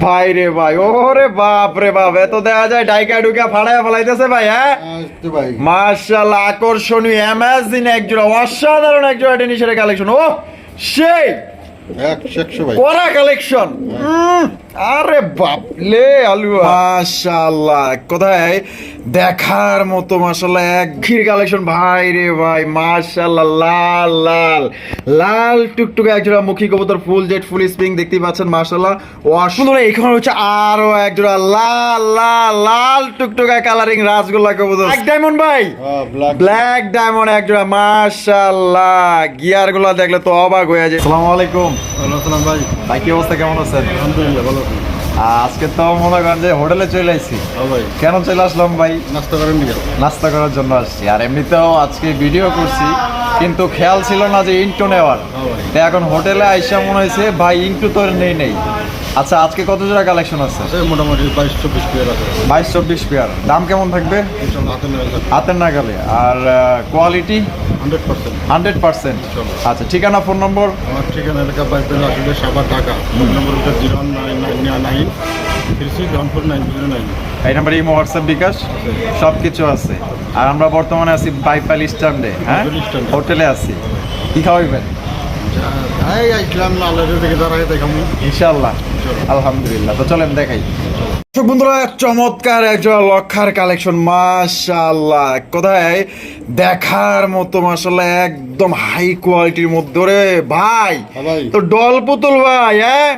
ভাই রে ভাই ওরে বাপ রে বাপ এত দেখা যায় ডাইকা ডুকা ফাড়ায় ফেলাইতেছে ভাই হ্যাঁ? আসতে মার্শাল্লাহ আকর্ষণীয় অ্যামাজিন একজোড়া অসাধারণ একজোড়া টেনিসের কালেকশন ও সেই। একশো ভাই। কালেকশন আরে বাপ লে আলু মাশাআল্লাহ কোথায় দেখার মতো মাশাআল্লাহ এক ঘির কালেকশন ভাই রে ভাই মাশাআল্লাহ লাল লাল। লাল টুকটুকে একজোড়া মুখী কবুতর ফুল জেট ফুল স্প্রিং দেখতেই পাচ্ছেন মাশাআল্লাহ। অসুন্দর এখানে হচ্ছে আরও একজোড়া লাল লাল লাল টুকটুকা কালারিং রাসগোল্লা কবুতর। ব্ল্যাক ডায়মন্ড ভাই। ব্ল্যাক ব্ল্যাক ডায়মন্ড একজোড়া মাশাআল্লাহ। গিয়ারগুলা দেখলে তো অবাক হয়ে যায়। আসসালামু আলাইকুম ভাই। ভাই কি অবস্থা? কেমন আছেন? আলহামদুলিল্লাহ ভালো আজকে তো মনে করেন যে হোটেলে চলে আসছি হ্যাঁ কেন চলে আসলাম ভাই? নাস্তা করেন নাস্তা করার জন্য আসছি। আর এমনিতেও আজকে ভিডিও করছি কিন্তু খেয়াল ছিল না যে ইন্টু নেওয়ার তো এখন হোটেলে আইসা মনে হয়েছে ভাই ইন্টু তো নেই নেই। আচ্ছা আজকে কত জোড়া কালেকশন আছে? মোটামুটি বাইশ চব্বিশ প্লেয়ার আছে। বাইশ চব্বিশ পেয়ার দাম কেমন থাকবে? ইনশাল্লাহ হাতের নাগালে আর quality hundred percent. Hundred percent. আচ্ছা ঠিকানা ফোন নম্বর আমার ঠিকানা এলাকা বাইশ পেলে আসলে Savar Dhaka. Phone number zero nine nine nine এই নাম্বারে ইমো হোয়াটসঅ্যাপ বিকাশ? সব কিছু আছে। আর আমরা বর্তমানে আছি বাইপাল স্ট্যান্ডে হ্যাঁ? বাইপাল। হোটেলে আছি। কি খাওয়াইবেন? এই আলহামদুলিল্লাহ। তো চলেন দেখাই। দর্শক বন্ধুরা চমৎকার একজন লক্ষার কালেকশন কোথায় দেখার মতো একদম হাই কোয়ালিটির মধ্যে। রে ভাই হ্যাঁ তো ডল পুতুল ভাই হ্যাঁ?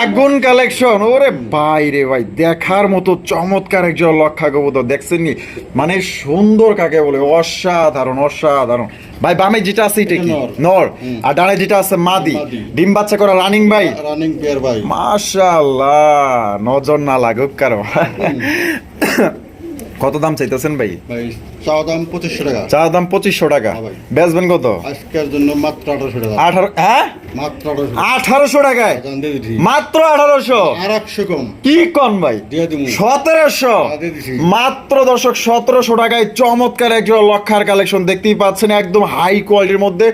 আগুন কালেকশন ওরে ভাই রে ভাই দেখার মতো চমৎকার একজন লক্ষা কবুতর দেখছেন নি? মানে সুন্দর কাকে বলে অসাধারণ অসাধারণ। ভাই বামে যেটা আছে এটা কি? নর। আর ডানে যেটা আছে মাদি। ডিম বাচ্চা করা রানিং ভাই? রানিং পেয়ার ভাই। মাশাআল্লাহ নজর না লাগুক কারও। কত দাম চাইতেছেন ভাই? ভাই চাওয়া দাম পঁচিশশো টাকা। চা দাম পঁচিশশো টাকা। হ্যাঁ বেচবেন কত? আজকের জন্য মাত্র আঠারোশো টাকা। আঠারো হ্যাঁ? মাত্র আঠারোশো। টাকায়? মাত্র কম। কি কন ভাই? সতেরোশো? হ্যাঁ। মাত্র দর্শক সতেরোশো টাকায় চমৎকার একজন লক্ষার কালেকশন দেখতেই পাচ্ছেন একদম হাই কোয়ালিটির মধ্যে।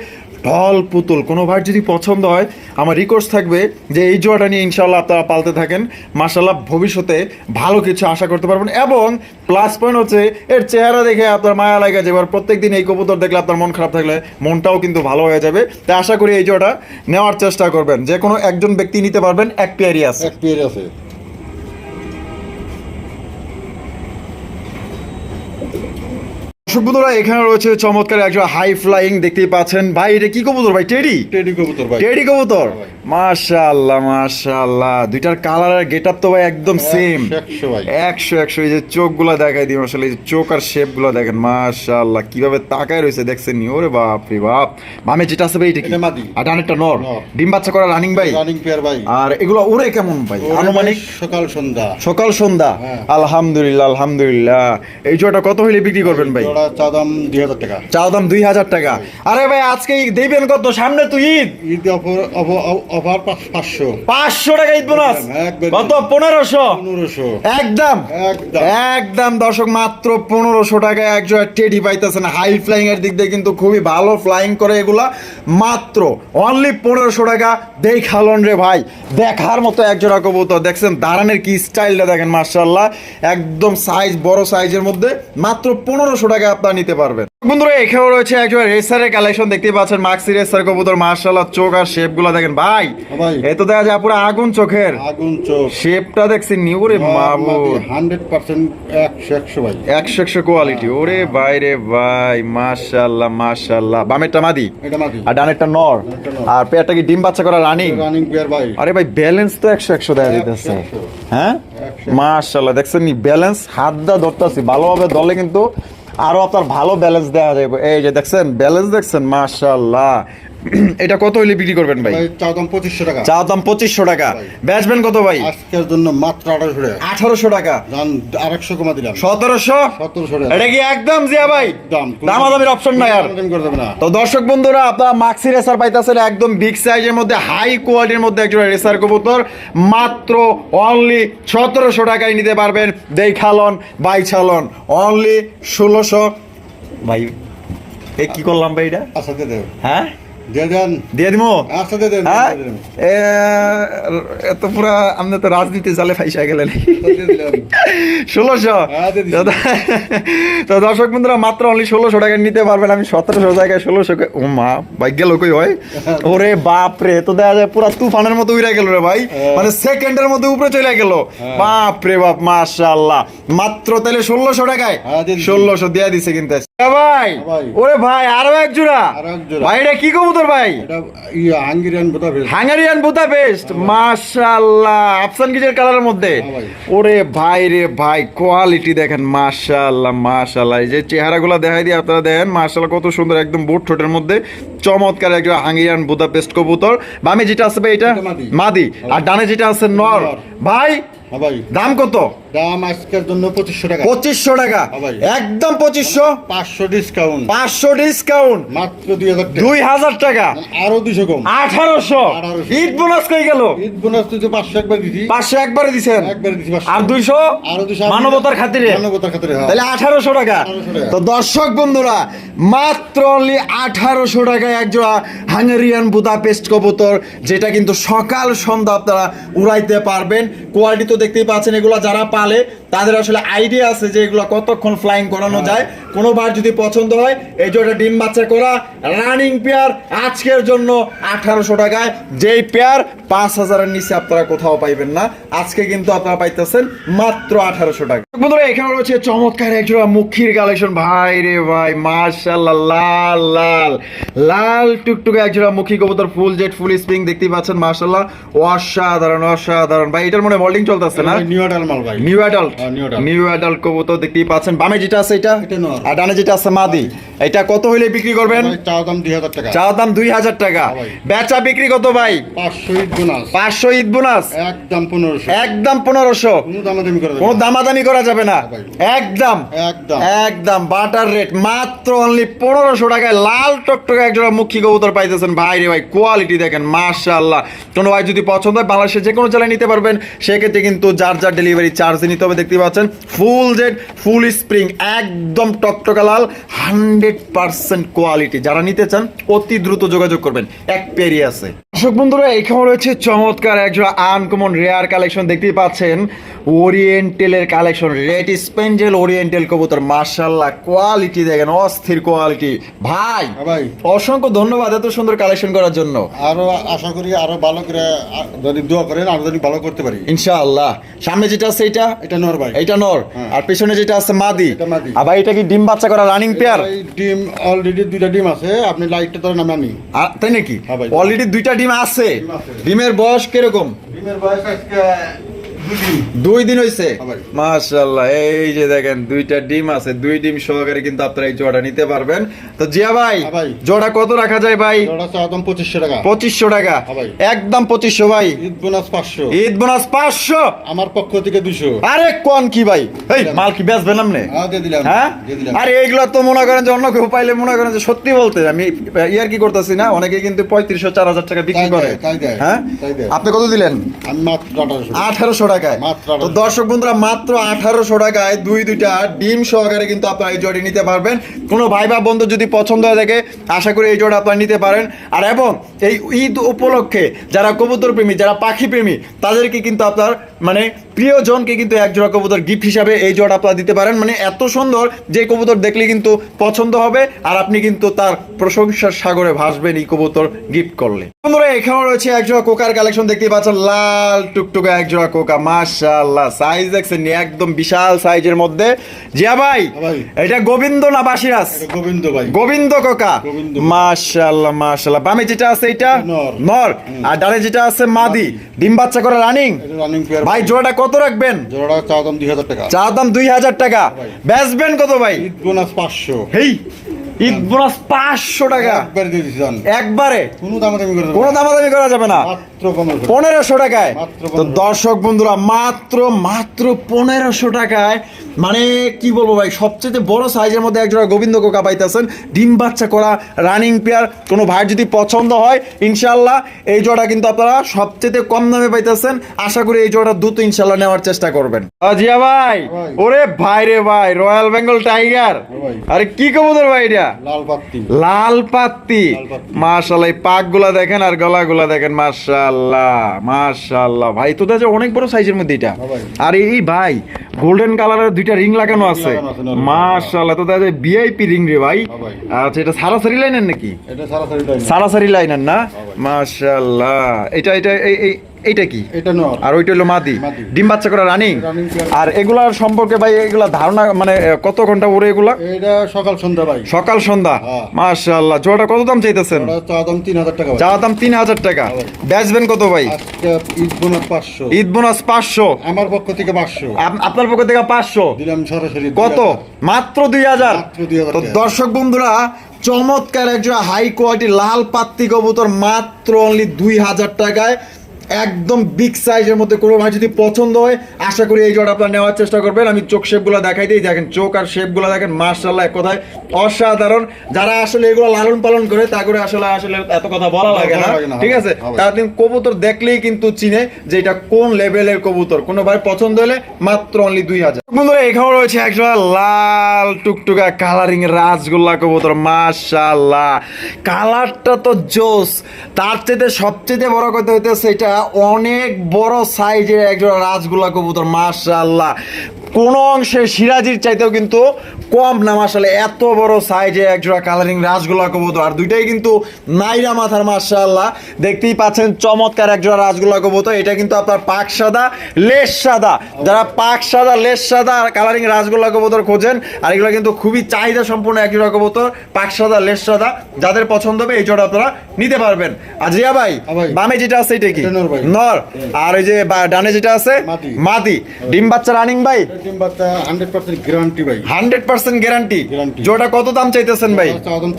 ঢল পুতুল। কোনো ভাই যদি পছন্দ হয়, আমার রিকোয়েস্ট থাকবে যে এই জোয়াটা নিয়ে ইনশাল্লাহ আপনারা পালতে থাকেন। মাসাল্লাহ ভবিষ্যতে ভালো কিছু আশা করতে পারবেন এবং প্লাস পয়েন্ট হচ্ছে, এর চেহারা দেখে আপনার মায়া লাগে যে এবার প্রত্যেকদিন এই কবুতর দেখলে আপনার মন খারাপ থাকলে মনটাও কিন্তু ভালো হয়ে যাবে। তাই আশা করি এই জোয়াটা নেওয়ার চেষ্টা করবেন। যে কোনো একজন ব্যক্তি নিতে পারবেন, এক পেয়ারই আছে। এক পেয়ার আছে। বন্ধুরা এখানে রয়েছে চমৎকার একজন হাই ফ্লাইং দেখতেই পাচ্ছেন। ভাই এটা কি কবুতর ভাই? টেডি? টেডি কবুতর ভাই। টেডি কবুতর? মাশাআল্লাহ মাশাআল্লাহ। দুইটার কালার আর গেটআপ তো ভাই একদম সেম একশো, একশো ভাই। একশো একশো এই যে চোখগুলো দেখাই দিই আসলে এই যে চোখ আর শেপগুলো দেখেন মাশাআল্লাহ কীভাবে তাকায় রয়েছে দেখছেন নি? ওরে বাপ রে বাপ। বামে যেটা আছে ভাই এটা কি? মাদি। আর ডানেরটা নর। ডিম বাচ্চা করা রানিং ভাই? রানিং পেয়ার ভাই। আর এগুলো ওরে কেমন ভাই? আনুমানিক? সকাল সন্ধ্যা। সকাল সন্ধ্যা। হ্যাঁ। আলহামদুলিল্লাহ আলহামদুলিল্লাহ। এই জোড়াটা কত হইলে বিক্রি করবেন ভাই? চা দাম দুই হাজার টাকা। চাও দাম দুই হাজার টাকা। আরে ভাই আজকে দেবেন কত? সামনে তুই ঈদ। ঈদ অফার অফার পাঁচশো। পাঁচশো টাকা ঈদ বোনাস কত? পনেরোশো? পনেরোশো। একদম। একদম। একদম দর্শক মাত্র পনেরোশো টাকায় একজন টেডি পাইতেছেন। হাই ফ্লাইং এর দিক দিয়ে কিন্তু খুবই ভালো ফ্লাইং করে এগুলা। মাত্র অনলি পনেরোশো টাকা। দেখালন রে ভাই দেখার মতো একজোড়া কবুতর। দেখছেন দাঁড়ানের কি স্টাইলটা দেখেন মার্শাল্লাহ একদম সাইজ বড় সাইজের মধ্যে। মাত্র পনেরোশো টাকা আপনারা নিতে পারবেন। বন্ধুরা এখানেও রয়েছে একজন রেসারের কালেকশন দেখতে পাচ্ছেন। মাক্সি রেসার কবুতর মার্শাল্লাহ চোখ আর শেপগুলা দেখেন। ভাই ভাই। এ তো দেখা যায় পুরো আগুন চোখের। আগুন চোখ। শেপটা দেখছি নিউরে মাবুদ হান্ড্রেড পার্সেন্ট একশো একশো ভাই। একশো একশো কোয়ালিটি ওরে ভাই রে ভাই বামেরটা মাদি? এটা মাদি। আর ডানেরটা নর? আর পেয়ারটা কি ডিম বাচ্চা করা রানিং রানিং পেয়ার ভাই। আরে ভাই ব্যালেন্স তো একশো একশো দেওয়া দিতেছে হ্যাঁ? একশো। দেখছেন নি? ব্যালেন্স হাত দা ধরতেছি। ভালোভাবে দলে কিন্তু আরও আপনার ভালো ব্যালেন্স দেওয়া যাবে এই যে দেখছেন ব্যালেন্স দেখছেন মাশাল্লাহ এটা কত হইলে বিক্রি করবেন ভাই? চা দাম পঁচিশশো টাকা। চা দাম পঁচিশশো টাকা। বেচবেন কত ভাই? আজকের জন্য মাত্র আঠারোশো টাকা। আঠারোশো টাকা। আরেকশো কমা দিলাম। সতেরোশো? সতেরোশো টাকা। এটা কি একদম জিয়া ভাই? দাম দামাদামির অপশন নাই আর। তো দর্শক বন্ধুরা আপনারা মাক্সি রেসার পাইতেছেন একদম বিগ সাইজের মধ্যে হাই কোয়ালিটির মধ্যে একজন রেসার কবুতর। মাত্র অনলি সতেরোশো টাকায় নিতে পারবেন। দেখালন বাইছালন অনলি ষোলোশো। ভাই এ কি করলাম ভাই এটা? আচ্ছা হ্যাঁ? দিয়ে দেন। দিয়ে দিমো? দিয়ে দেন হ্যাঁ? দিয়ে দেন। এ, এত পুরা আপনি তো রাজনীতি জালে ফাইসা গেলেন ষোলোশো? হ্যাঁ, দিয়ে দিছি। তো দর্শক বন্ধুরা মাত্র অনলি ষোলোশো টাকা নিতে পারবেন। আমি সতেরোশো জায়গায় ষোলোশো ও মা ভাই গেল কই হয়। ওরে বাপ রে তো দেখা যায় পুরা তুফানের মতো উড়ে গেল রে ভাই। হ্যাঁ। মানে সেকেন্ডের মধ্যে উপরে চলে গেল। বাপ রে বাপ মাশাআল্লাহ। মাত্র তাহলে ষোলোশো টাকায়। হ্যাঁ, ষোলোশো দিয়ে দিছে কিন্তু। ভাই ভাই। ওরে ভাই আরও এক জোড়া। আরও এক জোড়া। ভাই এটা কি কবুতর ভাই? এটা হাঙ্গেরিয়ান বোতা ভেজ হাঙ্গারিয়ান বুদাপেস্ট মাশাআল্লাহ। আফসান গিজের কালারের মধ্যে। ওরে ভাই রে ভাই কোয়ালিটি দেখেন যে চেহারাগুলো দেখাই দিয়ে আপনারা দেখেন মাশাআল্লাহ কত সুন্দর একদম বুট ঠোঁটের মধ্যে। চমৎকার একজন হাঙ্গেরিয়ান বুদাপেস্ট কবুতর। বামে যেটা আছে ভাই এটা মাদি। আর ডানে যেটা আছে নর। ভাই দাম কত? দাম আজকের জন্য পঁচিশশো টাকা। পঁচিশশো টাকা। একদম পঁচিশশো? পাঁচশো ডিসকাউন্ট পাঁচশো ডিসকাউন্ট মাত্র দুই হাজার দুই হাজার টাকা। আরও দুশো কম। আঠারোশো। ঈদ বোনাস কই গেল? ঈদ বোনাস তুই তো পাঁচশো একবার দিছি। পাঁচশো একবারে দিছেন? একবার দিছি আর দুইশো? আরও দুশো মানবতার খাতিরে। মানবতার খাতিরে হ্যাঁ। তাহলে আঠারোশো টাকা। 1800 টাকা। তো দর্শক বন্ধুরা মাত্র অনলি আঠারোশো টাকায় একজোড়া হাঙ্গেরিয়ান বুদাপেস্ট কবুতর যেটা কিন্তু সকাল সন্ধ্যা আপনারা উড়াইতে পারবেন। কোয়ালিটি তো দেখতেই পাচ্ছেন এগুলো যারা পালে তাদের আসলে আইডিয়া আছে যে এগুলো কতক্ষণ ফ্লাইং করানো যায়। কোনোবার যদি পছন্দ হয় এই জোড়া ডিম বাচ্চা করা রানিং পেয়ার আজকের জন্য আঠারোশো টাকায়। যেই পেয়ার পাঁচ হাজারের নিচে আপনারা কোথাও পাইবেন না। আজকে কিন্তু আপনারা পাইতেছেন মাত্র আঠারোশো টাকা। বন্ধুরা এখানে রয়েছে চমৎকার একজোড়া মুখির কালেকশন ভাই রে ভাই মাশাল্লাহ লাল লাল। লাল টুকটুকে একজোড়া মুখী কবুতর ফুল জেট ফুল স্প্রিং দেখতেই পাচ্ছেন মাশাল্লাহ অসাধারণ অসাধারণ। ভাই এটার মনে হোল্ডিং চলতেছে না? নিউ আডাল মাল ভাই। নিউ অ্যাডাল্ট হ্যাঁ। নিউ অ্যাডাল্ট কবুতর দেখতেই পাচ্ছেন। বামে যেটা আছে এটা আর ডানে যেটা আছে মাদি। এটা কত হইলে বিক্রি করবেন? চাওয়া দাম দুই হাজার টাকা। চা দাম দুই হাজার টাকা। বেচা বিক্রি কত ভাই? পাঁচশো ঈদ বোনাস। পাঁচশো ঈদ বোনাস? একদম পনেরোশো। একদম পনেরোশো। কোনো দামাদামি করা যাবে না। ভাই। একদম। একদম। একদম। বাটার রেট মাত্র অনলি পনেরোশো টাকায় লাল টকটকে একজোড়া মুখী কবুতর পাইতেছেন। ভাই রে ভাই কোয়ালিটি দেখেন মাশাআল্লাহ। কোনো ভাই যদি পছন্দ হয় বাংলাদেশের যে কোনো জেলায় নিতে পারবেন। সেক্ষেত্রে কিন্তু যার যার ডেলিভারি চার্জ নিতে হবে। দেখতে পাচ্ছেন ফুল জেড ফুল স্প্রিং একদম টকটকা লাল হান্ড্রেড পার্সেন্ট কোয়ালিটি যারা নিতে চান, অতি দ্রুত যোগাযোগ করবেন, এক পেরিয়ে আছে। দর্শক বন্ধুরা এখানে রয়েছে চমৎকার একজোড়া আনকমন রেয়ার কালেকশন দেখতেই পাচ্ছেন। ওরিয়েন্টেলের কালেকশন রেড স্পেঞ্জেল ওরিয়েন্টেল কবুতর মার্শাল্লাহ কোয়ালিটি দেখেন অস্থির কোয়ালিটি ভাই হ্যাঁ ভাই। অসংখ্য ধন্যবাদ এত সুন্দর কালেকশন করার জন্য। আরও আশা করি আরও ভালো করে যদি দোয়া করেন আরও যদি ভালো করতে পারি। ইনশাআল্লাহ। সামনে যেটা আছে এটা? এটা নর ভাই। এটা নর। হ্যাঁ। আর পেছনে যেটা আছে মাদি। এটা মাদি। আর ভাই এটা কি ডিম বাচ্চা করা রানিং পেয়ার ডিম অলরেডি দুইটা ডিম আছে আপনি লাইটটা আমি আনি তাই নাকি? হ্যাঁ ভাই। অলরেডি দুইটা ডিম ডিম আছে। ডিমের বয়স কীরকম ডিমের বয়স আজকে দুই দিন হয়েছে হ্যাঁ মাশাল্লাহ এই যে দেখেন দুইটা ডিম আছে দুই ডিম সহকারে কিন্তু আপনারা এই জোড়া নিতে পারবেন। তো জিয়া ভাই হ্যাঁ জোড়া কত রাখা যায় ভাই? পঁচিশশো টাকা। পঁচিশশো টাকা। হ্যাঁ একদম পঁচিশশো ভাই। ঈদ বোনাস পাঁচশো। ঈদ বোনাস পাঁচশো। আমার পক্ষ থেকে দুশো আরে কোন কি ভাই? এই মাল কি বেচবেন আপনি? হ্যাঁ আরে এইগুলো তো মনে করেন যে অন্য কেউ পাইলে মনে করেন যে সত্যি বলতে আমি ইয়ার কি করতেছি না অনেকে কিন্তু পঁয়ত্রিশশো চার হাজার টাকা বিক্রি করে। হ্যাঁ? আপনি কত দিলেন? আঠারোশো টাকায়। তো দর্শক বন্ধুরা মাত্র আঠারোশো টাকায় দুই দুইটা ডিম সহকারে কিন্তু আপনারা এই জোড়াটি নিতে পারবেন। কোনো ভাই বা বন্ধু যদি পছন্দ হয়ে থাকে আশা করি এই জোড়া আপনারা নিতে পারেন। আর এবং এই ঈদ উপলক্ষে যারা কবুতর প্রেমী যারা পাখি প্রেমী তাদেরকে কিন্তু আপনার মানে প্রিয়জনকে কিন্তু এক জোড়া কবুতর গিফট হিসাবে এই জোড়া আপনারা দিতে পারেন। মানে এত সুন্দর যে কবুতর দেখলে কিন্তু পছন্দ হবে আর আপনি কিন্তু তার প্রশংসার সাগরে ভাসবেন এই কবুতর গিফট করলে। বন্ধুরা এখানেও রয়েছে এক জোড়া কোকার কালেকশন দেখতে পাচ্ছেন লাল টুকটুকা এক জোড়া কোকা। মাশাআল্লাহ সাইজ দেখছেন একদম বিশাল সাইজের মধ্যে। জিয়া ভাই। এটা গোবিন্দ না বাসিরাস গোবিন্দ ভাই। গোবিন্দ কোকা? মাশাআল্লাহ মাশাআল্লাহ। বামে যেটা আছে এটা নর। আর ডানে যেটা আছে মাদি। ডিম বাচ্চা করে রানিং ভাই জোড়াটা কত রাখবেন? জোড়া চাওয়া দাম দুই হাজার টাকা। চা দাম দুই হাজার টাকা। বেচবেন কত ভাই? বোনাস পাঁচশো। হেই! ঈদ বোনাস পাঁচশো টাকা। একবার দিয়ে দিচ্ছি একবারে? কোনো দামাদামি করে কোনো দামাদামি করা যাবে না। মাত্র পনেরোশো টাকায়। তো দর্শক বন্ধুরা মাত্র মাত্র পনেরোশো টাকায় মানে কি বলব ভাই সবচেয়ে বড় সাইজের মধ্যে একজোড়া গোবিন্দ কোকা পাইতেছেন। ডিম বাচ্চা করা রানিং পেয়ার কোনো ভাই যদি পছন্দ হয় ইনশাল্লাহ এই জোড়া কিন্তু আপনারা সবচেয়ে কম দামে পাইতেছেন। আশা করি এই জোড়া দ্রুত ইনশাল্লাহ নেওয়ার চেষ্টা করবেন। জিয়া ভাই ভাই। ওরে ভাই রে ভাই রয়্যাল বেঙ্গল টাইগার আরে কি কবুতর ভাই এটা? লাল পাত্তি লাল পাত্তি মাশাল্লাহ এই পাক দেখেন আর গলা গুলা দেখেন মাশাল্লাহ মাশাল্লাহ ভাই তো দেখো অনেক বড় সাইজের মধ্যে এটা। হ্যাঁ আর এই ভাই গোল্ডেন কালারের দুইটা রিং লাগানো আছে। মাশাল্লাহ তো দেখো ভিআইপি রিং রে ভাই। হ্যাঁ আচ্ছা এটা সারাসারি লাইনের নাকি। সারাসারি লাইনের না? হ্যাঁ মাশাল্লাহ এটা এটা এই এইটা কি? এটা নর। আর ওইটা হলো মাদি। ডিম বাচ্চা করা রানিং? আর এগুলার সম্পর্কে ভাই এগুলা ধারণা মানে কত ঘণ্টা ওরে এগুলা? এটা সকাল সন্ধ্যা ভাই। সকাল সন্ধ্যা? হ্যাঁ। মাশাআল্লাহ। জোড়াটা কত দাম চাইতেছেন? চা দাম তিন হাজার টাকা ভাই। চাওয়া দাম তিন হাজার টাকা। হ্যাঁ বেচবেন কত ভাই? ঈদ বোনাস পাঁচশো। ঈদ বোনাস পাঁচশো। আমার পক্ষ থেকে পাঁচশো। আপ- আপনার পক্ষ থেকে পাঁচশো? দিলাম সরাসরি কত? মাত্র দুই হাজার? 2000 তো দর্শক বন্ধুরা চমৎকার একজন হাই কোয়ালিটি লাল পাত্তি কবুতর মাত্র অনলি দুই হাজার টাকায়। একদম বিগ সাইজের মধ্যে কোনো ভাই যদি পছন্দ হয় আশা করি এই জোড়া আপনার নেওয়ার চেষ্টা করবেন। আমি চোখ শেপগুলো দেখাই দিই। দেখেন চোখ আর শেপগুলো দেখেন মার্শাল্লাহ এক কথায় অসাধারণ। যারা আসলে এগুলো লালন পালন করে তা করে আসলে আসলে এত কথা বলা লাগে না। ঠিক আছে। তারা কিন্তু কবুতর দেখলেই কিন্তু চিনে যে এটা কোন লেভেলের কবুতর। কোনো ভাই পছন্দ হলে মাত্র অনলি দুই হাজার। বন্ধুরা এখানে রয়েছে একজোড়া লাল টুকটুকা কালারিং রাজগোল্লা কবুতর। মাশাল্লাহ কালারটা তো জোস। তার চাইতে সবচেয়ে বড় কথা হইতেছে এটা অনেক বড় সাইজের একজন রাজগোলা কবুতর মাশাল্লাহ কোনো অংশে সিরাজির চাইতেও কিন্তু কম না মাসালে এত বড় সাইজে একজোড়া কালারিং রাজগোল্লা কবুতর। আর দুইটাই কিন্তু নাইরা মাথার মাশাল্লাহ দেখতেই পাচ্ছেন চমৎকার একজোড়া রাজগোল্লা কবুতর। এটা কিন্তু আপনার পাক সাদা লেস সাদা। যারা পাক সাদা লেস সাদা আর কালারিং রাজগোল্লা কবুতর খোঁজেন আর এগুলো কিন্তু খুবই চাহিদা সম্পূর্ণ একজোড়া কবুতর পাক সাদা লেস সাদা। যাদের পছন্দ হবে এই জোড়া আপনারা নিতে পারবেন। আর জিয়া ভাই হ্যাঁ বামে যেটা আছে এটা কি? নর আর ওই যে ডানে যেটা আছে। মাদি। ডিম বাচ্চা রানিং ভাই? ডিম বাচ্চা হান্ড্রেড পার্সেন্ট গ্যারান্টি ভাই। Hundred percent guarantee. জোটা কত দাম চাইতেছেন ভাই?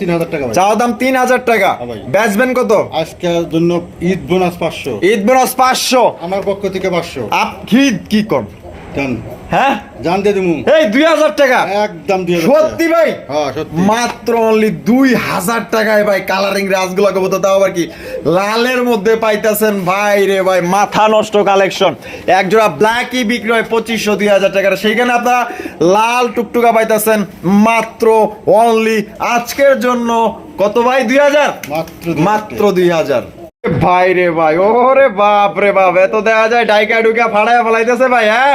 তিন হাজার টাকা চাওয়া দাম তিন হাজার টাকা। হ্যাঁ ভাই। বেচবেন কত? আজকের জন্য ঈদ বোনাস পাঁচশো। ঈদ বোনাস পাঁচশো। আমার পক্ষ থেকে পাঁচশো। আপ কি কি কর হ্যাঁ? জান দিয়ে দিমু। এই দুই হাজার টাকা। একদম সত্যি ভাই? হ্যাঁ মাত্র অনলি দুই হাজার টাকায় ভাই কালারিং কবুতর আবার কি? লালের মধ্যে পাইতেছেন ভাই রে ভাই মাথা নষ্ট কালেকশন এক জোড়া ব্ল্যাকই বিক্রি হয় পঁচিশশো দুই হাজার টাকার। সেইখানে আপনারা লাল টুকটুকা পাইতেছেন মাত্র অনলি আজকের জন্য। কত ভাই? দুই হাজার? মাত্র মাত্র দুই হাজার। ভাই রে ভাই ওরে বাপ রে বাপ এত দেখা যায় ডাইকা ডুকা ফাড়ায় ফেলাইতেছে ভাই হ্যাঁ?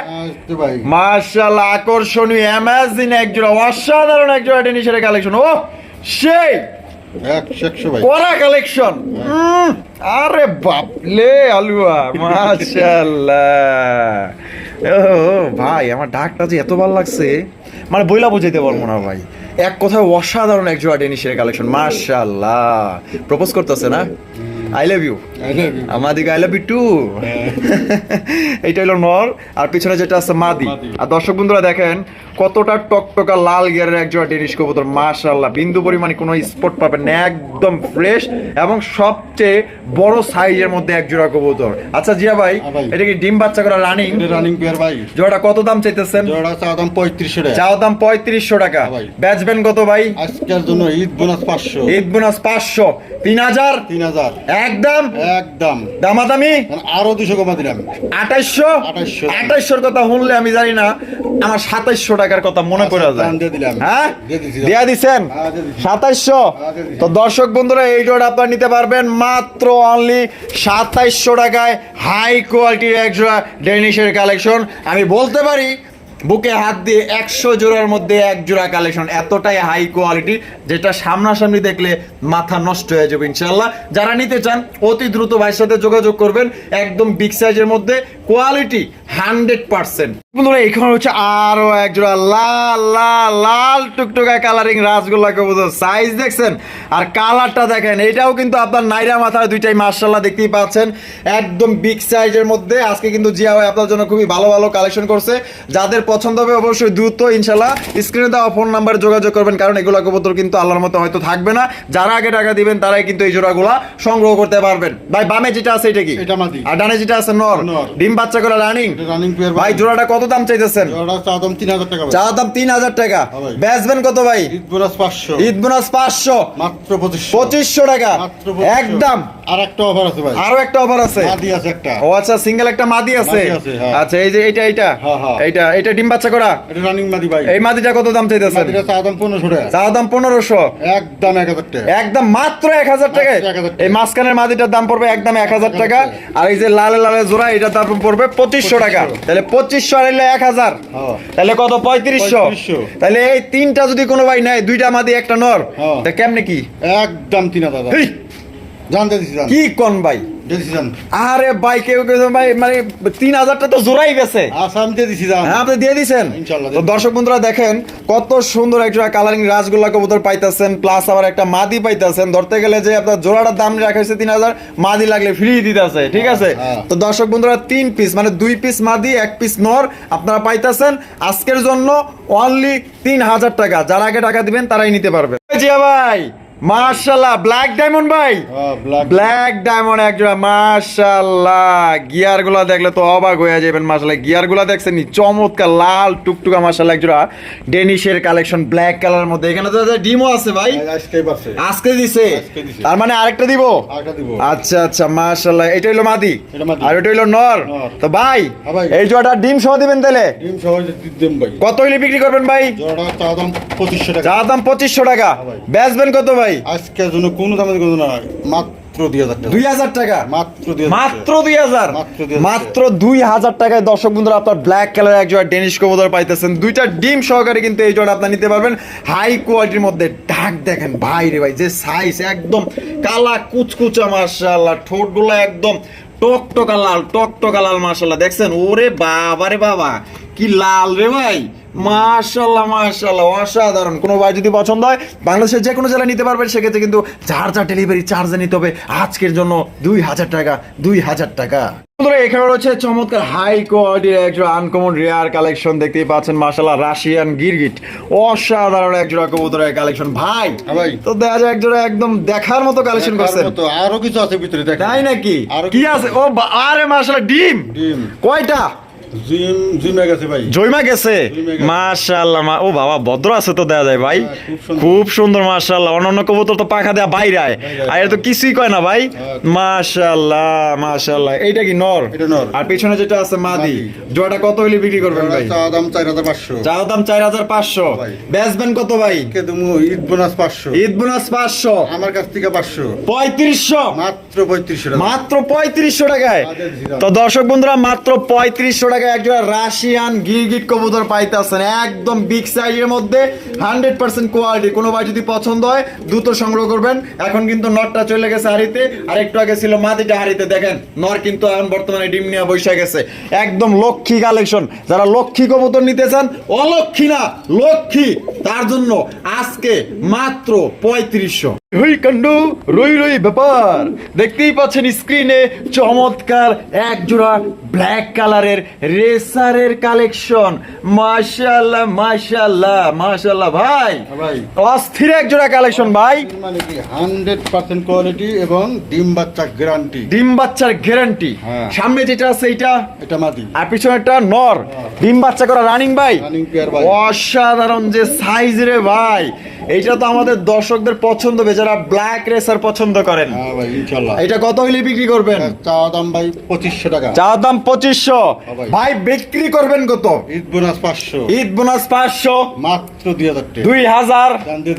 মার্শাল্লাহ আকর্ষণীয় অ্যামাজিন একজোড়া অসাধারণ একজোড়া টেনিসের কালেকশন ও সেই! করা কালেকশন আরে আলুয়া মাশাল্লাহ ও ভাই আমার ডাকটা যে এত ভালো লাগছে মানে বইলা বুঝাইতে পারব না ভাই। এক কথায় অসাধারণ এক জোড়া টেনিসের কালেকশন মাশাল্লাহ প্রপোজ করতেছে না? আই লাভ ইউ আমাদিকে আই লাভ ইউ টু এইটা হলো নর আর পিছনে যেটা আছে মাদি। আর দর্শক বন্ধুরা দেখেন কতটা টকটকা লাল গিয়ারের এক জোড়া টেনিস কবুতর মাশাআল্লাহ। বিন্দু পরিমাণে কোনো স্পট পাবেন না একদম ফ্রেশ এবং সবচেয়ে বড় সাইজের মধ্যে এক জোড়া কবুতর। আচ্ছা জিয়া ভাই হ্যাঁ এটা কি ডিম বাচ্চা করা রানিং রানিং পেয়ার ভাই। জোড়াটা কত দাম চাইতেছেন? জোড়া চা দাম পঁয়ত্রিশশো টাকা। চাও দাম পঁয়ত্রিশশো টাকা। হ্যাঁ। বেচবেন কত ভাই? আজকের জন্য ঈদ বোনাস পাঁচশো। ঈদ বোনাস পাঁচশো। তিন হাজার? তিন হাজার। একদম? একদম। দামাদামি? আরও দুশো কমা দিলাম। আঠাইশশো? 2800 আঠাইশশোর কথা শুনলে আমি জানি না আমার সাতাইশশো টাকার কথা মনে আচ্ছা, করে যায়। দিয়ে দিলাম। হ্যাঁ? দিয়ে দিছেন? হ্যাঁ, সাতাইশশো? হ্যাঁ। তো দর্শক বন্ধুরা এই জোড়া আপনারা নিতে পারবেন মাত্র অনলি সাতাইশশো টাকায় হাই কোয়ালিটির এক জোড়া ডেনিশের কালেকশন আমি বলতে পারি বুকে হাত দিয়ে একশো জোড়ার মধ্যে এক জোড়া কালেকশন এতটাই হাই কোয়ালিটি যেটা সামনাসামনি দেখলে মাথা নষ্ট হয়ে যাবে ইনশাল্লাহ যারা নিতে চান, অতি দ্রুত ভাইয়ের সাথে যোগাযোগ করবেন, একদম বিগ সাইজের মধ্যে কোয়ালিটি হান্ড্রেড পার্সেন্ট বন্ধুরা এখানে হচ্ছে আরও এক জোড়া লাল লাল লাল টুকটুকা কালারিং রাসগোল্লা কবুতর। সাইজ দেখছেন? আর কালারটা দেখেন এটাও কিন্তু আপনার নাইরা মাথার দুইটাই মার্শাল্লাহ দেখতেই পাচ্ছেন। একদম বিগ সাইজের মধ্যে। আজকে কিন্তু জিয়া ভাই আপনার জন্য খুবই ভালো ভালো কালেকশন করছে। যাদের পছন্দ হবে অবশ্যই দ্রুত ইনশাল্লাহ স্ক্রিনে দেওয়া ফোন নাম্বারে যোগাযোগ করবেন কারণ এগুলা কবুতর কিন্তু আল্লাহর মতো হয়তো থাকবে না। যারা আগে টাকা দিবেন তারাই কিন্তু এই জোড়াগুলা সংগ্রহ করতে পারবেন। ভাই বামে যেটা আছে এটা কি। আর ডানে যেটা আছে নর। ডিম বাচ্চা করে রানিং এটা রানিং পেয়ার ভাই জোড়াটা কত দাম চাইতেছেন? চা দাম তিন হাজার টাকা। হ্যাঁ। বেচবেন কত ভাই? ঈদ বোনাস পাঁচশো। ঈদ বোনাস পাঁচশো। মাত্র পঁচিশশো। টাকা। মাত্র 2500 একদম। আর একটা আচ্ছা সিঙ্গেল একটা মাদি আছে? হ্যাঁ। আচ্ছা এই যে এইটা এইটা? হ্যাঁ, হ্যাঁ। এইটা এটা ডিম বাচ্চা করা? রানিং মাদি ভাই। এই মাদিটা কত দাম চাইতেছেন? মাদিটা দাম 1500 একদম 1000 টাকা। একদম টাকা। এই মাসখানের মাদিটার দাম পড়বে একদম 1000 টাকা। আর এই যে লাল লাল জোড়া এটার দাম পড়বে 2500 টাকা। তাহলে 2500 আর হইল 1000 তাহলে কত? 3500 তাহলে এই তিনটা যদি কোনো ভাই নেয় দুইটা মাদি একটা নর কেমনে কি? একদম 3000 কি কোন ভাই? আরে ভাই কেউ কেউ ভাই মানে তিন হাজারটা তো জোড়াই গেছে আসাম দিয়ে দিছি জান হ্যাঁ আপনি দিয়ে দিছেন? তো দর্শক বন্ধুরা দেখেন কত সুন্দর একটা কালারিং রাসগোল্লা কবুতর পাইতেছেন প্লাস আবার একটা মাদি পাইতেছেন। ধরতে গেলে যে আপনার জোড়াটার দাম রাখা হয়েছে তিন হাজার মাদি লাগলে ফ্রি দিতেছে ঠিক আছে? হ্যাঁ। তো দর্শক বন্ধুরা তিন পিস মানে দুই পিস মাদি এক পিস নর আপনারা পাইতেছেন। আজকের জন্য অনলি তিন হাজার টাকা। যারা আগে টাকা দিবেন তারাই নিতে পারবে। জিয়া ভাই মার্শাল্লাহ ব্ল্যাক ডায়মন্ড ভাই? ব্ল্যাক ডায়মন্ড একজোড়া মাশাআল্লাহ গিয়ারগুলা দেখলে তো অবাক হয়ে যাবেন মাশাআল্লাহ গিয়ারগুলা দেখছেন চমৎকার লাল টুকটুকা মাশাআল্লাহ একজোড়া ডেনিশের কালেকশন ব্ল্যাক কালারের মধ্যে। এখানে তো ডিমও আছে ভাই। আজকে দিছে। তার মানে আরেকটা দিব? আচ্ছা আচ্ছা মাশাআল্লাহ এটা হইল মাদি। আর এটা হইল নর। তো ভাই হ্যাঁ এই জোড়াটা ডিম সহ দিবেন তাহলে? ডিম সহ দিম ভাই। কত হইলে বিক্রি করবেন ভাই? জোড়াটা চা দাম পঁচিশশো টাকা। চা দাম পঁচিশশো টাকা। হ্যাঁ বেচবেন কত ভাই? আজকের জন্য কোনো দামে কোনো না মাত্র দুই হাজার টাকা। দুই হাজার টাকা? মাত্র মাত্র দুই হাজার? মাত্র 2000 মাত্র দুই হাজার টাকায় দর্শক বন্ধুরা আপনার ব্ল্যাক কালার এক জোড়া ডেনিশ কবুতর পাইতেছেন। দুইটা ডিম সহকারে কিন্তু এই জোড়া আপনার নিতে পারবেন। হাই কোয়ালিটির মধ্যে ঢাক দেখেন। ভাই রে ভাই যে সাইজ একদম কালা কুচকুচা মার্শাল্লাহ ঠোঁটগুলো একদম টকটকা লাল টকটকা লাল মার্শাল্লাহ দেখছেন? ওরে বাবা রে বাবা। কি লাল রে ভাই? মার্শাল্লাহ মার্শাল্লাহ অসাধারণ। কোনো ভাই যদি পছন্দ হয় বাংলাদেশের যে কোনো জেলায় নিতে পারবেন সেক্ষেত্রে কিন্তু যার ডেলিভারি চার্জে নিতে হবে আজকের জন্য দুই হাজার টাকা দুই হাজার টাকা। বন্ধুরা এখানে রয়েছে চমৎকার হাই কোয়ালিটির একজোড়া আনকমন রেয়ার কালেকশন দেখতেই পাচ্ছেন রাশিয়ান গিরগিট। অসাধারণ একজোড়া কবুতরের কালেকশন ভাই হ্যাঁ ভাই। তো দেখা যায় একজোড়া একদম দেখার মতো কালেকশন করছেন। তো আরও কিছু আছে ভিতরে তাই নাকি? আরও কি আছে? ও আরে মার্শাল্লাহ ডিম। ডিম। কয়টা? জিমে গেছে ভাই। জয়মা গেছে? জৈমা গেছে। মাশাআল্লাহ ও বাবা ভদ্র আছে তো দেয়া যায় ভাই। খুব সুন্দর। মাশাআল্লাহ। অন্যান্য কবুতর তো পাখা দেয়া বাইরে আর তো কিছুই কয় না ভাই। মাশাআল্লাহ মাশাআল্লাহ। এইটা কি নর? আর পিছনে যেটা আছে মাদি। মাদি। জোড়াটা কত হইলে বিক্রি করবেন ভাই? চা দাম চার হাজার পাঁচশো। চাও দাম চার হাজার পাঁচশো। ভাই। বেচবেন কত ভাই? কে তুমি ঈদ বোনাস ঈদ আমার কাছ থেকে পাঁচশো। পঁয়ত্রিশশো। মাত্র টাকা। টাকায়। তো দর্শক বন্ধুরা মাত্র পঁয়ত্রিশশো টাকায় একজোড়া রাশিয়ান গিরগিট কবুতর পাইতেছেন। একদম বিগ সাইজের মধ্যে হান্ড্রেড পার্সেন্ট কোয়ালিটি কোনো ভাই যদি পছন্দ হয়, দ্রুত সংগ্রহ করবেন। এখন কিন্তু নটটা চলে গেছে হাড়িতে, আর একটু আগে ছিল মাদিটা হাড়িতে। দেখেন, নর কিন্তু এখন বর্তমানে ডিম নিয়ে বসে গেছে। একদম লক্ষ্মী কালেকশন যারা লক্ষ্মী কবুতর নিতে চান, অলক্ষ্মী না, লক্ষ্মী। তার জন্য আজকে মাত্র পঁয়ত্রিশশো। দেখতেই পাচ্ছেন স্ক্রিনে চমৎকার এক জোড়া ব্ল্যাক কালারের রেসারের কালেকশন। মাশাআল্লাহ মাশাআল্লাহ মাশাআল্লাহ ভাই। হ্যাঁ ভাই। অস্থির এক জোড়া কালেকশন ভাই। মানে কি? হান্ড্রেড পার্সেন্ট কোয়ালিটি এবং ডিম বাচ্চা গ্যারান্টি। ডিম বাচ্চার গ্যারান্টি। হ্যাঁ। সামনে যেটা আছে এটা এটা মাদি। আর পিছনে একটা নর ডিম বাচ্চা করা রানিং ভাই। রানিং পেয়ার ভাই। অসাধারণ যে সাইজ রে ভাই। এইটা তো আমাদের দর্শকদের পছন্দ হবে যারা ব্ল্যাক রেসার পছন্দ করেন। হ্যাঁ এটা কত হইলে বিক্রি করবেন? চা দাম ভাই পঁচিশশো টাকা। চা দাম পঁচিশশো। হ্যাঁ ভাই। বিক্রি করবেন কত? ঈদ বোনাস পাঁচশো। ঈদ বোনাস পাঁচশো। মাত্র দুই হাজার দুই হাজার।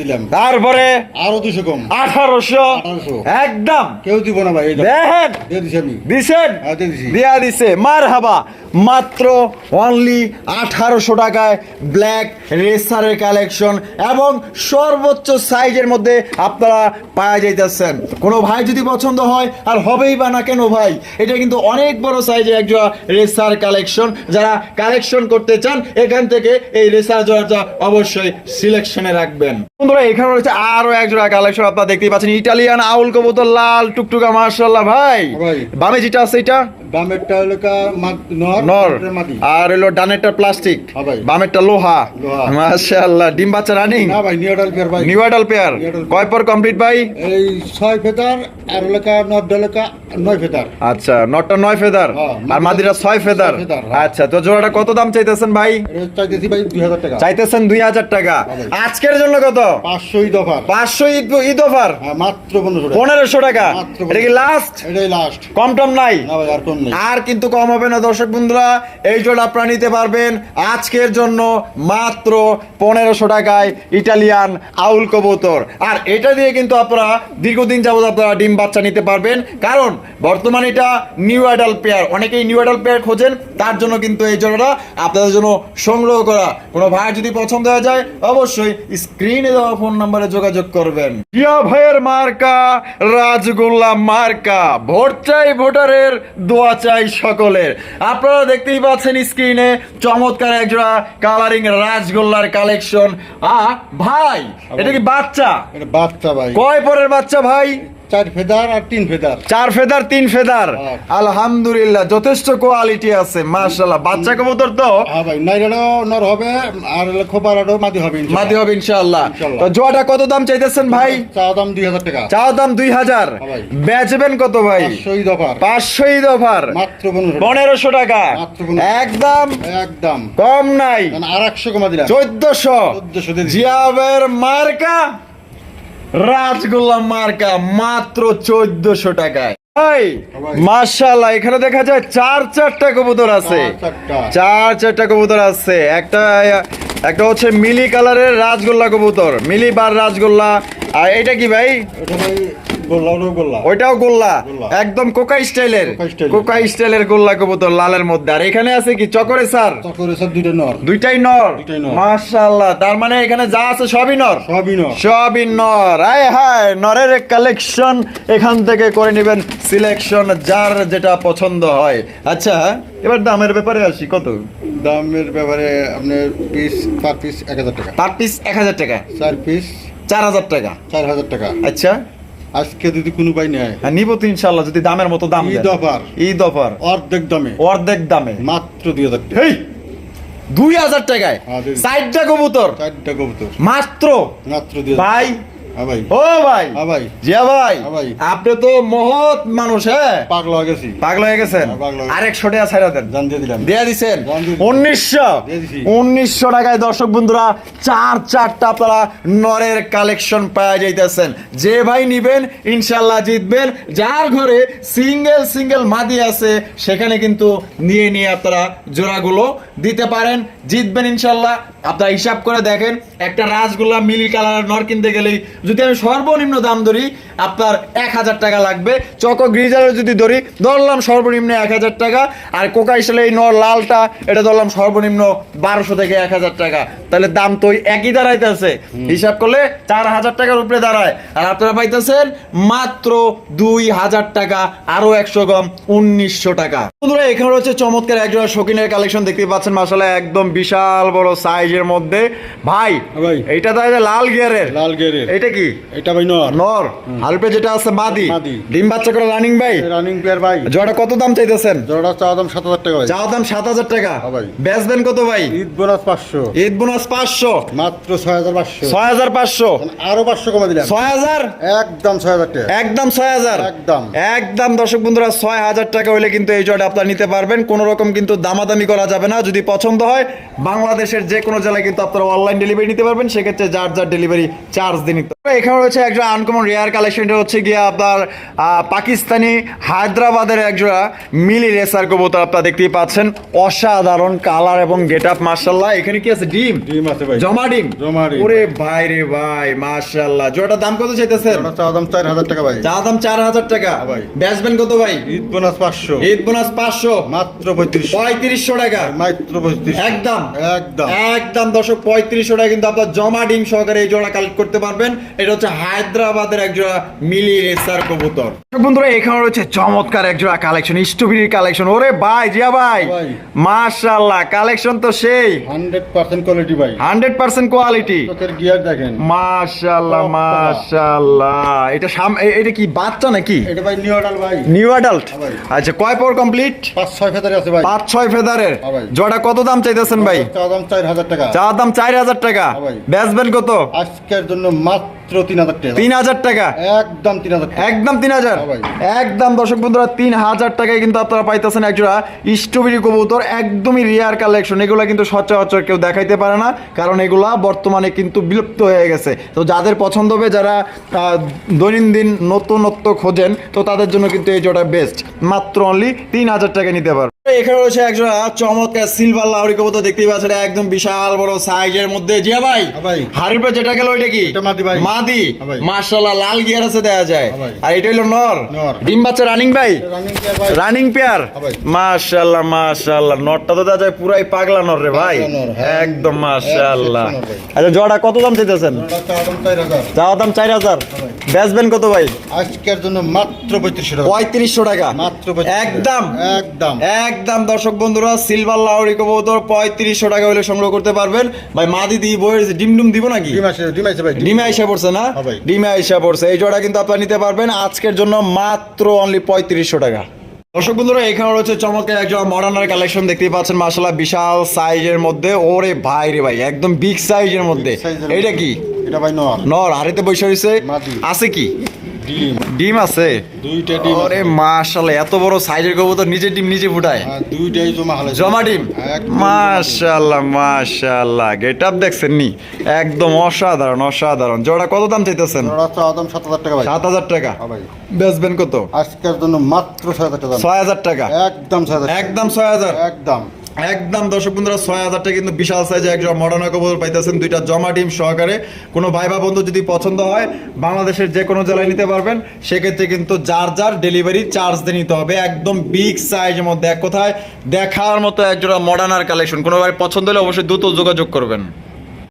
দিলাম। তারপরে আরও দুশো কম। আঠারোশো। একদম। কেউ দিব না ভাই। দেখেন দিছেন? হ্যাঁ, দিয়ে দিছি। মার হাবা মাত্র অনলি আঠারোশো টাকায় ব্ল্যাক রেসারের কালেকশন এবং সর্বোচ্চ সাইজের মধ্যে আপনারা পাওয়া যাইতেছেন। কোনো ভাই যদি পছন্দ হয় আর হবেই বা না কেন ভাই এটা কিন্তু অনেক বড় সাইজের একজোড়া রেসার কালেকশন যারা কালেকশন করতে চান এখান থেকে এই রিসার্চ অবশ্যই সিলেকশনে রাখবেন। বন্ধুরা এখানে রয়েছে আরও একজোড়া কালেকশন আপনারা দেখতেই পাচ্ছেন। ইটালিয়ান আউল কবুতর লাল টুকটুকা মার্শাল্লাহ ভাই। বামে যেটা আছে এটা? দামেরটা হলো নর নর। এটা মাদি আর হলো ডানেরটা প্লাস্টিক হ্যাঁ বামেরটা লোহা। লোহা। মাশাআল্লাহ ডিম বাচ্চা রানিং না ভাই নিউডাল পেয়ার ভাই। নিউডাল পেয়ার কয় পর কমপ্লিট ভাই? এই ছয় ফেদার আর লেখা নর লেখা নয় ফেদার। আচ্ছা নটটা নয় ফেদার। হ্যাঁ, আর মাদিরা ছয় ফেদার ছয় ফেদার, হ্যাঁ। আচ্ছা তো জোড়াটা কত দাম চাইতেছেন ভাই? চাইতেছি ভাই দুই হাজার টাকা। চাইতেছেন দুই হাজার টাকা। আজকের জন্য কত? পাঁচশো ঈদ অফার। পাঁচশো ঈদ ঈদ অফার? হ্যাঁ, মাত্র পনেরোশো টাকা। পনেরোশো টাকা? মাত্র এটা কি লাস্ট এটাই লাস্ট কম টম নাই? আর কিন্তু কম হবে না দর্শক বন্ধুরা। এই জোড়া আপনারা নিতে পারবেন আজকের জন্য মাত্র পনেরোশো টাকায় ইটালিয়ান আউল কবুতর। আর এটা দিয়ে কিন্তু আপনারা দীর্ঘদিন যাবত আপনারা ডিম বাচ্চা নিতে পারবেন। কারণ বর্তমানে এটা নিউ অ্যাডাল পেয়ার অনেকেই নিউ অ্যাডাল পেয়ার খোঁজেন তার জন্য কিন্তু এই জোড়াটা আপনাদের জন্য সংগ্রহ করা। কোনো ভাই যদি পছন্দ হয়ে যায় অবশ্যই স্ক্রিনে দেওয়া ফোন নাম্বারে যোগাযোগ করবেন। প্রিয় ভাইয়ের মার্কা রাজগোল্লা মার্কা ভোট চাই ভোটারের দোয়া চাই সকলের। আপনারা দেখতেই পাচ্ছেন স্ক্রিনে চমৎকার একজোড়া কালারিং রাজগোল্লার কালেকশন আ ভাই এটা কি বাচ্চা? এটা বাচ্চা ভাই। কয় পরের বাচ্চা ভাই? চার ফেদার আর তিন ফেদার। চার ফেদার তিন ফেদার। হ্যাঁ। আলহামদুলিল্লাহ যথেষ্ট কোয়ালিটি আছে মাশাল্লাহ বাচ্চা কবুতর তো? হ্যাঁ ভাই নাইরাও নর হবে আর খোপারাডো মাদি হবে মাদি হবে ইনশাআল্লাহ। ইনশাআল্লাহ। তো জোয়াটা কত দাম চাইতেছেন ভাই? চা দাম টাকা। হ্যাঁ। বেচবেন কত ভাই? পাঁচশো ঈদ অফার পাঁচশো মাত্র পনেরোশো পনেরোশো টাকা। একদম। একদম। কম নাই। আর একশো কমা দিলাম। চোদ্দশো। চোদ্দশো দিয়ে দিছি। জিয়াবের মার্কা। রাজগোল্লা মার্কা মাত্র চোদ্দশো টাকায়। মাশাল্লাহ এখানে দেখা যায় চার চারটা কবুতর আছে চার চারটা। চার চারটা কবুতর আছে একটা একটা হচ্ছে মিলি কালারের রাজগোল্লা কবুতর মিলি বার রাজগোল্লা আর এটা কি ভাই ওইটাও গোল্লা। একদম কোকা স্টাইলের। কোকা স্টাইলের। গোল্লা কবুতর লালের মধ্যে। আর এখানে আছে কি? চকরে স্যার? চকরে সব দুইটা নর। দুইটাই নর? দুইটাই নর। মাশাআল্লাহ। তার মানে এখানে যা আছে সবই নর? সবই নর। সবই নর। আয় হায় নরের কালেকশন এখান থেকে করে নেবেন সিলেকশন যার যেটা পছন্দ হয়। আচ্ছা এবার দামের ব্যাপারে আসি কত? দামের ব্যাপারে আপনার পিস পার পিস এক হাজার টাকা। পার পিস এক হাজার টাকা। চার পিস চার হাজার টাকা। চার হাজার টাকা। আচ্ছা। আজকে যদি কোনো ভাই নেয়। হ্যাঁ নিব তো ইনশাল্লাহ যদি দামের মতো দাম ঈদ। অফার। ঈদ অফার। অর্ধেক দামে। অর্ধেক দামে। মাত্র দুই হাজার টাকা। দুই হাজার টাকায়। চারটা কবুতর। চারটা কবুতর। মাত্র। মাত্র ভাই ও ভাই। হ্যাঁ জিয়া ভাই হ্যাঁ আপনি তো মহৎ মানুষ হ্যাঁ? পাগলা হয়ে গেছি। পাগল হয়ে গেছেন? হ্যাঁ, পাগল টাকা ছাড়া দেন। দিয়ে দিলাম। দেয়া দিছেন? জান দিয়ে দিছি। উনিশশো। উনিশশো টাকায় দর্শক বন্ধুরা চার চারটা আপনারা নরের কালেকশন পাওয়া যাইতেছেন। যে ভাই নিবেন ইনশাল্লাহ জিতবেন। যার ঘরে সিঙ্গেল সিঙ্গেল মাদি আছে সেখানে কিন্তু নিয়ে নিয়ে আপনারা জোড়াগুলো দিতে পারেন। জিতবেন ইনশাল্লাহ। আপনারা হিসাব করে দেখেন একটা রাসগোল্লা মিলি কালার নর কিনতে গেলেই যদি আমি সর্বনিম্ন দাম ধরি আপনার এক হাজার টাকা লাগবে। চকো গ্রিজারের যদি ধরি ধরলাম সর্বনিম্ন এক হাজার টাকা আর কোকা স্টাইলের এই নর লালটা এটা ধরলাম সর্বনিম্ন বারোশো থেকে এক হাজার টাকা। তাহলে দাম তো একই দাঁড়াইতেছে। হিসাব করলে চার হাজার টাকার উপরে দাঁড়ায়। আর আপনারা পাইতেছেন মাত্র দুই হাজার টাকা আরও একশো কম উনিশশো টাকা। বন্ধুরা এখানে হচ্ছে চমৎকার একজন শৌখিনের কালেকশন দেখতে পাচ্ছেন। মাসালা একদম বিশাল বড় সাইজের মধ্যে। ভাই ভাই। এইটা তো লাল গিয়ারের লাল গেরের এটা কি? এটা ভাই নর। নর। হালপে যেটা আছে মাদি। ডিম বাচ্চা করে রানিং ভাই? রানিং প্লেয়ার ভাই। জোড়া কত দাম চাইতেছেন? জোড়া চা দাম সাত হাজার টাকা ভাই। চাও দাম সাত হাজার টাকা। হ্যাঁ ভাই। বেচবেন কত ভাই? ঈদ বোনাস পাঁচশো। ঈদ বোনাস পাঁচশো। মাত্র ছয় হাজার পাঁচশো। ছয় হাজার পাঁচশো। আরও পাঁচশো কমা দিলাম। ছয় হাজার? একদম ছয় হাজার টাকা। একদম ছয় হাজার। একদম। একদম দর্শক বন্ধুরা ছয় হাজার টাকা হলে কিন্তু এই জয়টা আপনারা নিতে পারবেন। কোনো রকম কিন্তু দামাদামি করা যাবে না। যদি পছন্দ হয় বাংলাদেশের যে কোনো জেলায় কিন্তু আপনারা অনলাইন ডেলিভারি নিতে পারবেন। সেক্ষেত্রে যার যার ডেলিভারি চার্জ হবে। এখানে রয়েছে একজন আনকমন রেয়ার কালেকশনটা হচ্ছে গিয়ে আপনার পাকিস্তানি হায়দ্রাবাদের একজোড়া মিলি রেসার কবুতর আপনারা দেখতেই পাচ্ছেন। অসাধারণ কালার এবং গেট আপ মার্শাল্লাহ এখানে কি আছে? ডিম? ডিম আছে ভাই। জমা ডিম? জমা ডিম। ওরে ভাই রে ভাই মার্শাল্লাহ জোড়াটার দাম কত চাইতেছেন? জোড়া চা দাম চার হাজার টাকা ভাই। চা দাম চার হাজার টাকা। ভাই। বেচবেন কত ভাই? ঈদ বোনাস পাঁচশো। ঈদ বোনাস পাঁচশো। মাত্র পঁয়ত্রিশ। পঁয়ত্রিশশো টাকা। মাত্র পঁয়ত্রিশ। একদম। একদম। একদম দর্শক পঁয়ত্রিশশো টাকা কিন্তু আপনার জমা ডিম সহকারে এই জোড়া কালেক্ট করতে পারবেন। এটা হচ্ছে হায়দ্রাবাদের এক জোড়া মিলি রেসার কবুতর। বন্ধুরা এখানে রয়েছে চমৎকার এক জোড়া কালেকশন স্ট্রবেরির কালেকশন ওরে ভাই জিয়া ভাই। মাশাআল্লাহ কালেকশন তো সেই। হান্ড্রেড পার্সেন্ট কোয়ালিটি ভাই। হান্ড্রেড পার্সেন্ট কোয়ালিটি চোখের গিয়ার দেখেন। মাশাআল্লাহ মাশাআল্লাহ। এটা সাম এটা কি বাচ্চা নাকি? এটা ভাই নিউ অর্ডার ভাই। নিউ অ্যাডাল্ট ভাই। আচ্ছা কয় পর কমপ্লিট পাঁচ ছয় ফেদারে আছে ভাই। পাঁচ ছয় ফেদারের হ্যাঁ জোড়া কত দাম চাইতেছেন ভাই? চা দাম চার হাজার টাকা। চা দাম চার হাজার টাকা। ব্যাসবেন ভাই। বেচবেন কত? আজকের জন্য মাত্র মাত্র তিন হাজার টাকা। তিন হাজার টাকা? একদম তিন হাজার একদম তিন হাজার? হ্যাঁ একদম দর্শক বন্ধুরা তিন হাজার টাকায় কিন্তু আপনারা পাইতেছেন একজোড়া স্ট্রবেরি কবুতর একদমই রেয়ার কালেকশন এগুলো কিন্তু সচরাচর কেউ দেখাইতে পারে না কারণ এগুলা বর্তমানে কিন্তু বিলুপ্ত হয়ে গেছে। তো যাদের পছন্দ হবে যারা দৈনন্দিন নতুনত্ব খোঁজেন তো তাদের জন্য কিন্তু এই জোটা বেস্ট মাত্র অনলি তিন হাজার টাকা নিতে পারবে এখানে রয়েছে একজোড়া চমৎকার সিলভার লাউরি কবুতর দেখতেই পাচ্ছেন একদম বিশাল বড় সাইজের মধ্যে। জিয়া ভাই হ্যাঁ হাড়ির পর যেটা গেল ওইটা কি? মাদি ভাই। মাদি? হ্যাঁ লাল গিয়ার আছে দেয়া যায়। হ্যাঁ আর এটা হলো নর। ডিম বাচ্চা রানিং ভাই? রানিং পেয়ার ভাই। মাশাআল্লাহ মাশাআল্লাহ। নরটা তো দেয়া যায় পুরাই পাগলা নর রে ভাই। একদম মাশাআল্লাহ। একদম আচ্ছা জোড়া কত দাম চাইতেছেন? চাওয়া দাম চার হাজার। বেচবেন কত ভাই? আজকের জন্য মাত্র পঁয়ত্রিশশো টাকা। পঁয়ত্রিশশো টাকা। মাত্র 35 একদম। একদম। একদম দর্শক বন্ধুরা সিলভার লাউরি কবুতর পঁয়ত্রিশশো টাকা হলে সংগ্রহ করতে পারবেন। ভাই মাদি দি বইয়ের ডিম ডুম দিব নাকি? ডিম আইসা পড়ছে না? হ্যাঁ। ডিমে আইসা পড়ছে। এই জোড়া কিন্তু আপনারা নিতে পারবেন। আজকের জন্য মাত্র অনলি পঁয়ত্রিশশো টাকা। দর্শক বন্ধুরা এখানে রয়েছে চমৎকার একজন মডার্নার কালেকশন দেখতেই পাচ্ছেন। মাসাল্লাহ বিশাল সাইজের মধ্যে। ওরে ভাই রে ভাই একদম বিগ সাইজের মধ্যে। Size-এর কি? এটা ভাই নর। নর হাড়িতে বসে রয়েছে। আছে কি? ডিম। ডিম আছে? দুইটা ডিম ওরে মাশাল্লাহ এত বড় সাইজের কবুতর নিজে ডিম নিজে ফুটায়। আর দুইটাই জমা হলে জমা। ডিম? একদম মাশাল্লাহ মাশাল্লাহ গেট আপ দেখছেন নি? একদম অসাধারণ অসাধারণ। জোড়া কত দাম চাইতেছেন? আদম সাত হাজার টাকা ভাই। সাত হাজার টাকা? হ্যাঁ ভাই। বেচবেন কত? আজকের জন্য মাত্র ছয় হাজার টাকা ছয় হাজার টাকা? একদম ছয় হাজার একদম ছয় হাজার? একদম। একদম দর্শক বন্ধুরা, ছয় হাজারটা কিন্তু বিশাল সাইজে একজন মডার্ন কবর পাইতেছেন। দুইটা জমা ডিম সহকারে। কোনো ভাই বা বন্ধু যদি পছন্দ হয়, বাংলাদেশের যে কোনো জেলায় নিতে পারবেন। সেক্ষেত্রে কিন্তু যার যার ডেলিভারি চার্জ দিয়ে নিতে হবে। একদম বিগ সাইজের মধ্যে। এক কোথায় দেখার মতো একজোড়া মডার্নার কালেকশন কোনোভাবে পছন্দ হলে অবশ্যই দ্রুত যোগাযোগ করবেন।